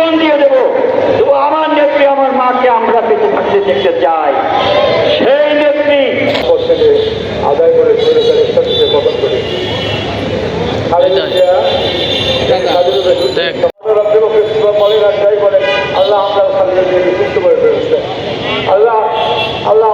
জীবন দিয়ে দেব। তবু আমার নেত্রী আমার মাকে আমরা পেতে থাকতে দেখতে চাই। সেই নেত্রী। আদায় করে পতন করে আল্লাহ আমরা আল্লাহ